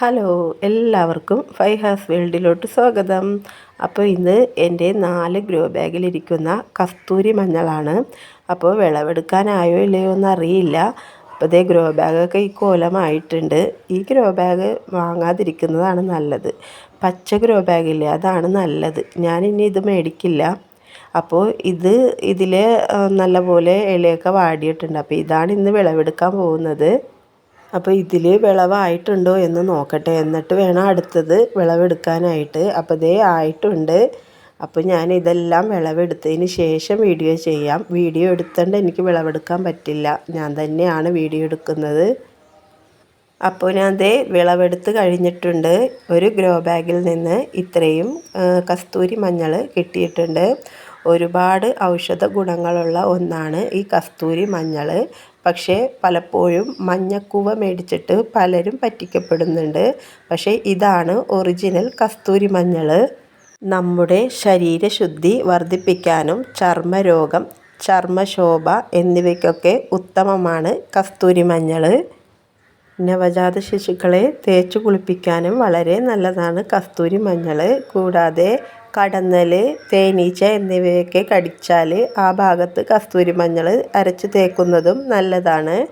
Hello എല്ലാവർക്കും ഫൈഹാസ് വേൾഡിലോട്ട് സ്വാഗതം. അപ്പോൾ ഇന്ന് എന്റെ നാല് ഗ്രോ ബാഗിലിരിക്കുന്ന കസ്തൂരി മഞ്ഞളാണ്. അപ്പോൾ വിളവെടുക്കാനായോ ഇല്ലയോ എന്ന് അറിയില്ല അപ്പോൾ ഇതേ ഗ്രോ ബാഗൊക്കെ ഈ കോലമായിട്ടുണ്ട്. ഈ ഗ്രോ ബാഗ് വാങ്ങാതിരിക്കുന്നതാണ് നല്ലത്. പച്ച ഗ്രോ ബാഗില്ലേ അതാണ് നല്ലത്. ഞാനിനി ഇത് മേടിക്കില്ല. അപ്പോൾ ഇത് ഇതിൽ നല്ലപോലെ ഇലയൊക്കെ വാടിയിട്ടുണ്ട്. അപ്പോൾ ഇതാണ് ഇന്ന് വിളവെടുക്കാൻ പോകുന്നത്. അപ്പോൾ ഇതിൽ വിളവായിട്ടുണ്ടോ എന്ന് നോക്കട്ടെ. എന്നിട്ട് വേണം അടുത്തത് വിളവെടുക്കാനായിട്ട്. അപ്പോൾ ഇതേ ആയിട്ടുണ്ട്. അപ്പോൾ ഞാൻ ഇതെല്ലാം വിളവെടുത്തതിന് ശേഷം വീഡിയോ ചെയ്യാം. വീഡിയോ എടുത്തണ്ട് എനിക്ക് വിളവെടുക്കാൻ പറ്റില്ല. ഞാൻ തന്നെയാണ് വീഡിയോ എടുക്കുന്നത്. അപ്പോൾ ഞാൻ ദേ വിളവെടുത്ത് കഴിഞ്ഞിട്ടുണ്ട്. ഒരു ഗ്രോ ബാഗിൽ നിന്ന് ഇത്രയും കസ്തൂരി മഞ്ഞൾ കിട്ടിയിട്ടുണ്ട്. ഒരുപാട് ഔഷധ ഗുണങ്ങളുള്ള ഒന്നാണ് ഈ കസ്തൂരി മഞ്ഞൾ പക്ഷേ പലപ്പോഴും മഞ്ഞക്കൂവ മേടിച്ചിട്ട് പലരും പറ്റിക്കപ്പെടുന്നുണ്ട്. പക്ഷേ ഇതാണ് ഒറിജിനൽ കസ്തൂരി മഞ്ഞൾ നമ്മുടെ ശരീരശുദ്ധി വർദ്ധിപ്പിക്കാനും ചർമ്മരോഗം ചർമ്മശോഭ എന്നിവയ്ക്കൊക്കെ ഉത്തമമാണ് കസ്തൂരി മഞ്ഞൾ നവജാത ശിശുക്കളെ തേച്ച് കുളിപ്പിക്കാനും വളരെ നല്ലതാണ്. കസ്തൂരി മഞ്ഞൾ കൂടാതെ കടന്നൽ തേനീച്ച എന്നിവയൊക്കെ കടിച്ചാൽ ആ ഭാഗത്ത് കസ്തൂരി മഞ്ഞൾ അരച്ച് തേക്കുന്നതും നല്ലതാണ്.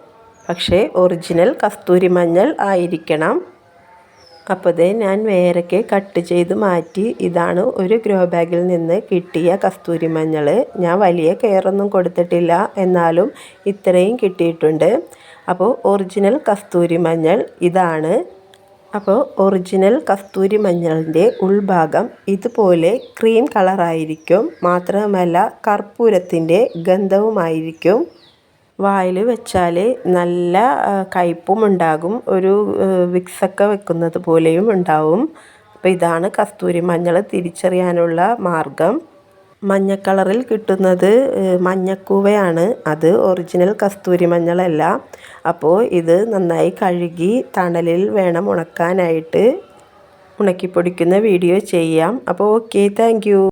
പക്ഷേ ഒറിജിനൽ കസ്തൂരി മഞ്ഞൾ ആയിരിക്കണം. അപ്പോൾ ഇത് ഞാൻ വേരൊക്കെ കട്ട് ചെയ്ത് മാറ്റി ഇതാണ് ഒരു ഗ്രോ ബാഗിൽ നിന്ന് കിട്ടിയ കസ്തൂരി മഞ്ഞൾ. ഞാൻ വലിയ കെയറൊന്നും കൊടുത്തിട്ടില്ല എന്നാലും ഇത്രയും കിട്ടിയിട്ടുണ്ട്. അപ്പോൾ ഒറിജിനൽ കസ്തൂരി മഞ്ഞൾ ഇതാണ്. അപ്പോൾ ഒറിജിനൽ കസ്തൂരി മഞ്ഞളിന്റെ ഉൾഭാഗം ഇതുപോലെ ക്രീം കളറായിരിക്കും. മാത്രമല്ല കർപ്പൂരത്തിന്റെ ഗന്ധവുമായിരിക്കും. വായിൽ വെച്ചാൽ നല്ല കയ്പും ഉണ്ടാകും. ഒരു വിക്സൊക്കെ വെക്കുന്നത് പോലെയും ഉണ്ടാവും. അപ്പോൾ ഇതാണ് കസ്തൂരി മഞ്ഞൾ തിരിച്ചറിയാനുള്ള മാർഗം മഞ്ഞ കളറിൽ കിട്ടുന്നത് മഞ്ഞക്കൂവയാണ്. അത് ഒറിജിനൽ കസ്തൂരി മഞ്ഞളല്ല. അപ്പോൾ ഇത് നന്നായി കഴുകി തണലിൽ വേണം ഉണക്കാനായിട്ട്. ഉണക്കിപ്പൊടിക്കുന്ന വീഡിയോ ചെയ്യാം. അപ്പോൾ ഓക്കെ താങ്ക്